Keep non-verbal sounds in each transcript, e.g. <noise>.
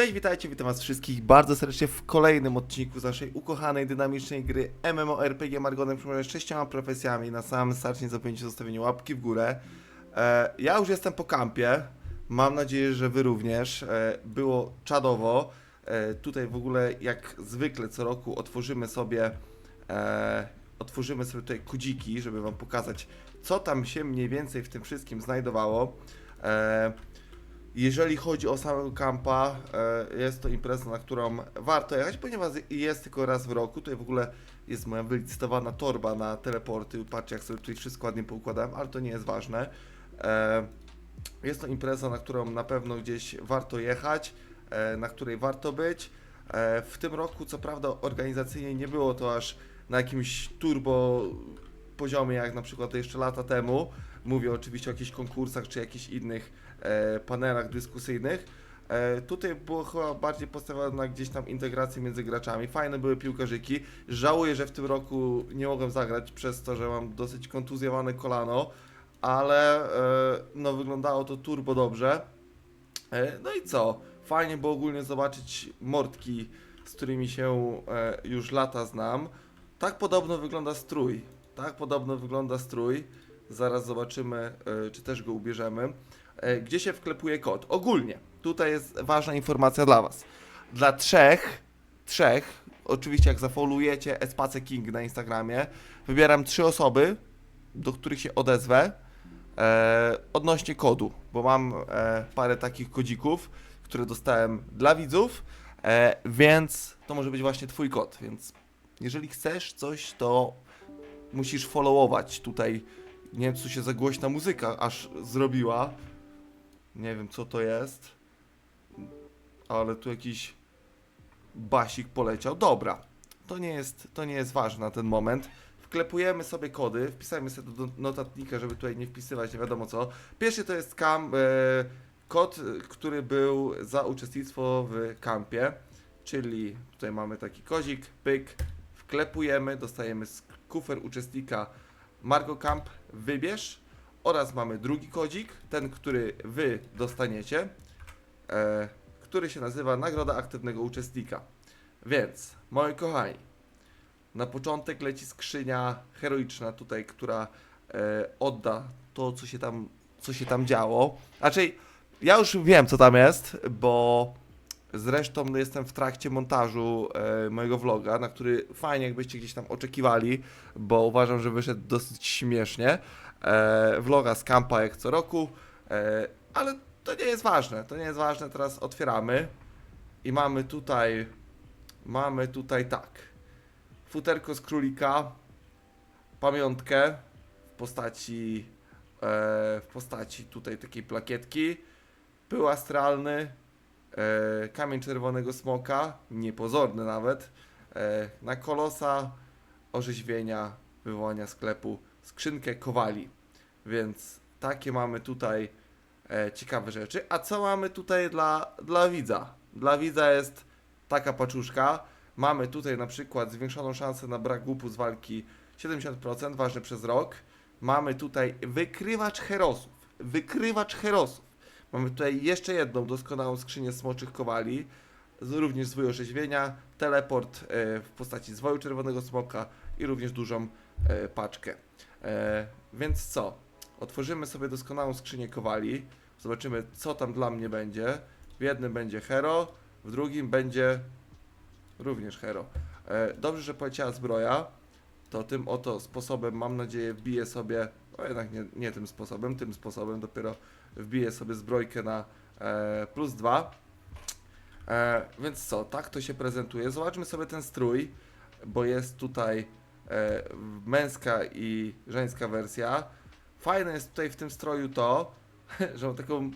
Cześć, witajcie, witam was wszystkich bardzo serdecznie w kolejnym odcinku z naszej ukochanej, dynamicznej gry MMORPG Margonem Przypomnę z sześcioma profesjami. Na samym starcie nie zapomnijcie zostawienia łapki w górę. E, ja już jestem po kampie, mam nadzieję, że wy również. E, było czadowo. E, tutaj w ogóle jak zwykle co roku otworzymy sobie e, otworzymy sobie tutaj kudziki, żeby wam pokazać co tam się mniej więcej w tym wszystkim znajdowało. E, jeżeli chodzi o samego kampa, e, jest to impreza, na którą warto jechać, ponieważ jest tylko raz w roku. Tutaj w ogóle jest moja wylicytowana torba na teleporty. Patrzcie, jak sobie tutaj wszystko ładnie poukładałem, ale to nie jest ważne. E, Jest to impreza, na którą na pewno gdzieś warto jechać, e, na której warto być. W tym roku, co prawda, organizacyjnie nie było to aż na jakimś turbo poziomie, jak na przykład jeszcze lata temu. Mówię oczywiście o jakichś konkursach czy jakichś innych panelach dyskusyjnych. E, tutaj było chyba bardziej postawione na gdzieś tam integrację między graczami. Fajne były piłkarzyki. Żałuję, że w tym roku nie mogłem zagrać przez to, że mam dosyć kontuzjowane kolano, ale e, no wyglądało to turbo dobrze. E, no i co? Fajnie było ogólnie zobaczyć mordki, z którymi się e, już lata znam. Tak podobno wygląda strój. Tak podobno wygląda strój. Zaraz zobaczymy, e, czy też go ubierzemy. E, Gdzie się wklepuje kod? Ogólnie, tutaj jest ważna informacja dla Was. Dla trzech, trzech, oczywiście jak zafolujecie Espace King na Instagramie, wybieram trzy osoby, do których się odezwę e, odnośnie kodu, bo mam e, parę takich kodzików, które dostałem dla widzów, e, więc to może być właśnie Twój kod, więc jeżeli chcesz coś, to musisz followować tutaj. Nie wiem, co się za głośna muzyka aż zrobiła. Nie wiem, co to jest. Ale tu jakiś basik poleciał. Dobra, to nie jest, to nie jest ważne na ten moment. Wklepujemy sobie kody, wpisajmy sobie do notatnika, żeby tutaj nie wpisywać nie wiadomo co. Pierwszy to jest kam, e, kod, który był za uczestnictwo w kampie, czyli tutaj mamy taki kozik, pyk, wklepujemy, dostajemy z kufer uczestnika Margo Camp, wybierz oraz mamy drugi kodzik, ten, który wy dostaniecie, e, który się nazywa Nagroda Aktywnego Uczestnika. Więc, moi kochani, na początek leci skrzynia heroiczna tutaj, która e, odda to, co się tam, co się tam działo. Raczej, ja już wiem, co tam jest, bo zresztą jestem w trakcie montażu e, mojego vloga, na który fajnie jakbyście gdzieś tam oczekiwali, bo uważam, że wyszedł dosyć śmiesznie. E, vloga z kampa jak co roku, e, ale to nie jest ważne, to nie jest ważne, teraz otwieramy i mamy tutaj, mamy tutaj tak, futerko z królika, pamiątkę w postaci, e, w postaci tutaj takiej plakietki, pył astralny, kamień czerwonego smoka, niepozorny nawet, na kolosa, orzeźwienia, wywołania sklepu, skrzynkę kowali. Więc takie mamy tutaj e, ciekawe rzeczy. A co mamy tutaj dla, dla widza? Dla widza jest taka paczuszka. Mamy tutaj na przykład zwiększoną szansę na brak łupu z walki 70%, ważny przez rok. Mamy tutaj wykrywacz herosów. Wykrywacz herosów. Mamy tutaj jeszcze jedną doskonałą skrzynię smoczych kowali, również zwój orzeźwienia, teleport e, w postaci zwoju czerwonego smoka i również dużą e, paczkę. E, więc co? Otworzymy sobie doskonałą skrzynię kowali, zobaczymy co tam dla mnie będzie. W jednym będzie hero, w drugim będzie również hero. E, dobrze, że poleciała zbroja, to tym oto sposobem mam nadzieję wbiję sobie, o jednak nie, nie tym sposobem, tym sposobem dopiero wbiję sobie zbrojkę na e, plus dwa. E, więc co, tak to się prezentuje. Zobaczmy sobie ten strój, bo jest tutaj męska i żeńska wersja. Fajne jest tutaj w tym stroju to, <laughs> że mam taką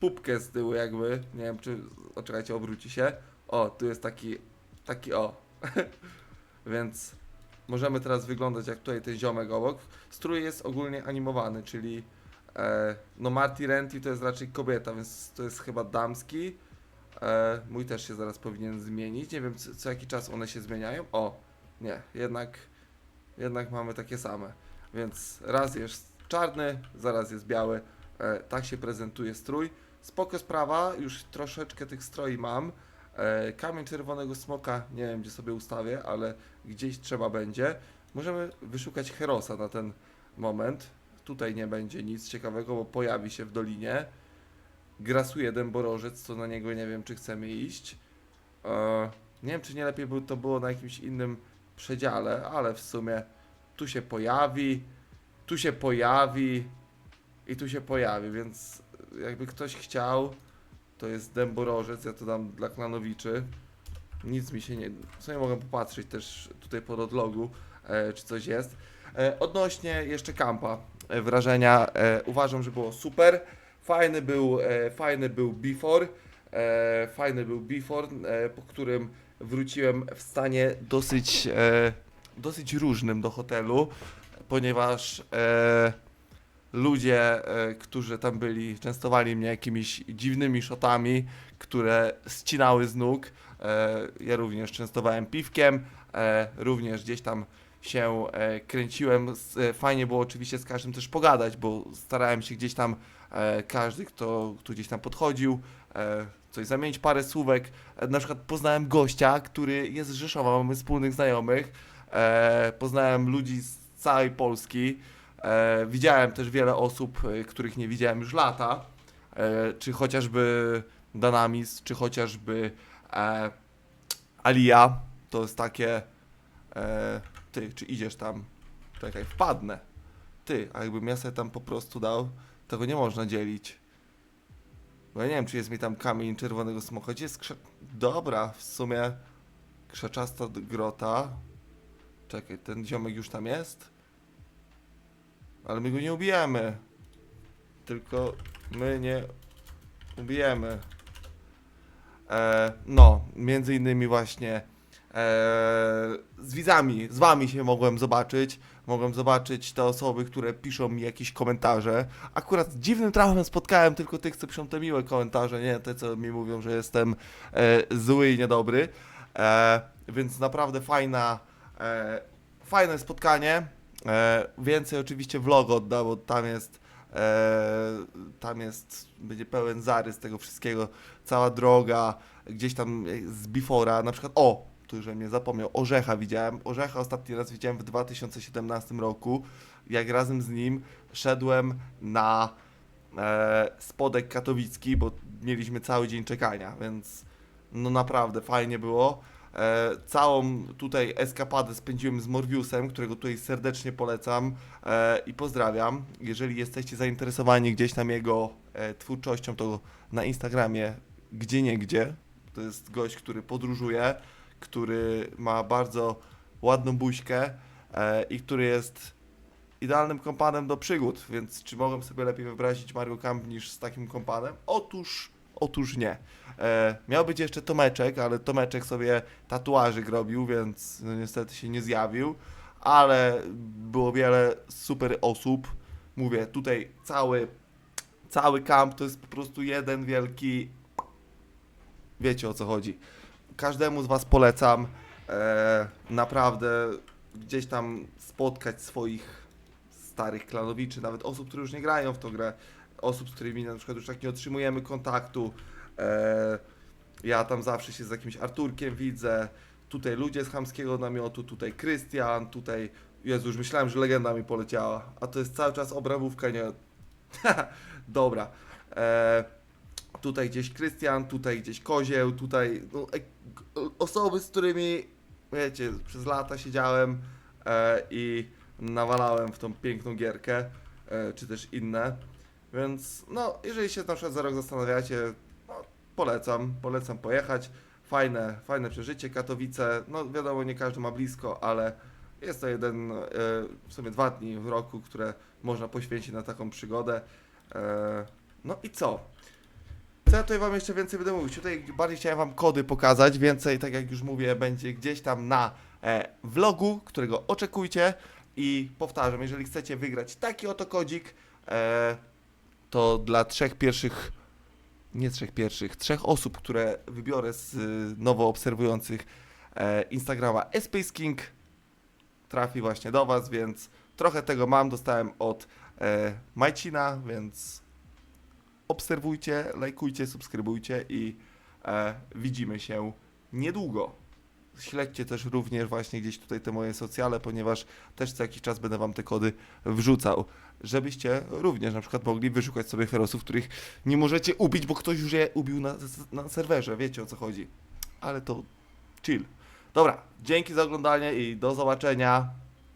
pupkę z tyłu jakby, nie wiem czy, o czekajcie, obróci się. O, tu jest taki, taki o. <laughs> Więc możemy teraz wyglądać jak tutaj ten ziomek obok. Strój jest ogólnie animowany, czyli e, no Marty Renty to jest raczej kobieta, więc to jest chyba damski. E, mój też się zaraz powinien zmienić. Nie wiem co, co jaki czas one się zmieniają. O, nie, jednak, jednak mamy takie same. Więc raz jest czarny, zaraz jest biały. E, tak się prezentuje strój. spoko sprawa, już troszeczkę tych stroi mam. E, kamień czerwonego smoka, nie wiem gdzie sobie ustawię, ale gdzieś trzeba będzie. Możemy wyszukać Herosa na ten moment. Tutaj nie będzie nic ciekawego, bo pojawi się w dolinie. Grasuje dęborożec, to na niego nie wiem, czy chcemy iść. E, nie wiem, czy nie lepiej by to było na jakimś innym przedziale, ale w sumie tu się pojawi, tu się pojawi i tu się pojawi, więc jakby ktoś chciał, to jest dęborożec, ja to dam dla klanowiczy. Nic mi się nie... W sumie mogę popatrzeć też tutaj pod odlogu, e, czy coś jest. E, odnośnie jeszcze kampa, e, wrażenia, e, uważam, że było super. Fajny był, e, fajny był before, e, fajny był before, e, po którym wróciłem w stanie dosyć, e, dosyć różnym do hotelu, ponieważ e, ludzie, e, którzy tam byli, częstowali mnie jakimiś dziwnymi szotami, które ścinały z nóg. E, ja również częstowałem piwkiem, e, również gdzieś tam się e, kręciłem. S- e, Fajnie było oczywiście z każdym też pogadać, bo starałem się gdzieś tam e, każdy, kto, kto gdzieś tam podchodził, e, coś zamienić parę słówek. E, na przykład poznałem gościa, który jest z Rzeszowa, mamy wspólnych znajomych. E, poznałem ludzi z całej Polski. E, widziałem też wiele osób, e, których nie widziałem już lata. E, czy chociażby Danamis, czy chociażby e, Alia. To jest takie. E, ty, czy idziesz tam? Czekaj, wpadnę. Ty, a jakbym ja sobie tam po prostu dał, tego nie można dzielić. Bo ja nie wiem, czy jest mi tam kamień czerwonego smoka. Gdzie jest krze... Dobra, w sumie krzaczasta grota. Czekaj, ten ziomek już tam jest? Ale my go nie ubijemy. Tylko my nie ubijemy. E, no, między innymi właśnie z widzami, z wami się mogłem zobaczyć. Mogłem zobaczyć te osoby, które piszą mi jakieś komentarze. Akurat dziwnym trafem spotkałem tylko tych, co piszą te miłe komentarze, nie te, co mi mówią, że jestem e, zły i niedobry. E, więc naprawdę fajna, e, fajne spotkanie. E, więcej oczywiście vlog odda, bo tam jest e, tam jest, będzie pełen zarys tego wszystkiego, cała droga, gdzieś tam z Befora, na przykład, o, już mnie zapomniał, Orzecha widziałem, Orzecha ostatni raz widziałem w 2017 roku, jak razem z nim szedłem na e, spodek katowicki, bo mieliśmy cały dzień czekania, więc no naprawdę fajnie było. E, całą tutaj eskapadę spędziłem z Morbiusem, którego tutaj serdecznie polecam e, i pozdrawiam. Jeżeli jesteście zainteresowani gdzieś tam jego e, twórczością, to na Instagramie gdzie nie gdzie. To jest gość, który podróżuje, który ma bardzo ładną buźkę e, i który jest idealnym kompanem do przygód, więc czy mogłem sobie lepiej wyobrazić Mario Camp niż z takim kompanem? Otóż, otóż nie. E, miał być jeszcze Tomeczek, ale Tomeczek sobie tatuażyk robił, więc no, niestety się nie zjawił, ale było wiele super osób. Mówię, tutaj cały, cały kamp to jest po prostu jeden wielki... Wiecie o co chodzi. Każdemu z Was polecam e, naprawdę gdzieś tam spotkać swoich starych klanowiczy, nawet osób, które już nie grają w tą grę, osób, z którymi na przykład już tak nie otrzymujemy kontaktu. E, ja tam zawsze się z jakimś Arturkiem widzę. Tutaj ludzie z chamskiego namiotu, tutaj Krystian, tutaj. Jezu, już myślałem, że legenda mi poleciała. A to jest cały czas obrawówka, nie. <laughs> Dobra. E, tutaj gdzieś Krystian, tutaj gdzieś Kozieł, tutaj no, e, osoby, z którymi wiecie, przez lata siedziałem e, i nawalałem w tą piękną gierkę, e, czy też inne. Więc no, jeżeli się na przykład za rok zastanawiacie, no, polecam, polecam pojechać. Fajne, fajne przeżycie. Katowice, no wiadomo, nie każdy ma blisko, ale jest to jeden, e, w sumie dwa dni w roku, które można poświęcić na taką przygodę. E, no i co? Co ja tutaj wam jeszcze więcej będę mówić? Tutaj bardziej chciałem wam kody pokazać, więcej, tak jak już mówię, będzie gdzieś tam na e, vlogu, którego oczekujcie. I powtarzam, jeżeli chcecie wygrać taki oto kodzik, e, to dla trzech pierwszych, nie trzech pierwszych, trzech osób, które wybiorę z y, nowo obserwujących e, Instagrama Space King, trafi właśnie do Was, więc trochę tego mam, dostałem od e, Majcina, więc obserwujcie, lajkujcie, subskrybujcie i e, widzimy się niedługo. Śledźcie też również właśnie gdzieś tutaj te moje socjale, ponieważ też co jakiś czas będę wam te kody wrzucał, żebyście również na przykład mogli wyszukać sobie herosów, których nie możecie ubić, bo ktoś już je ubił na, na serwerze, wiecie o co chodzi. Ale to chill. Dobra, dzięki za oglądanie i do zobaczenia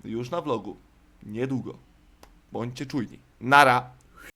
już na vlogu. Niedługo. Bądźcie czujni. Nara!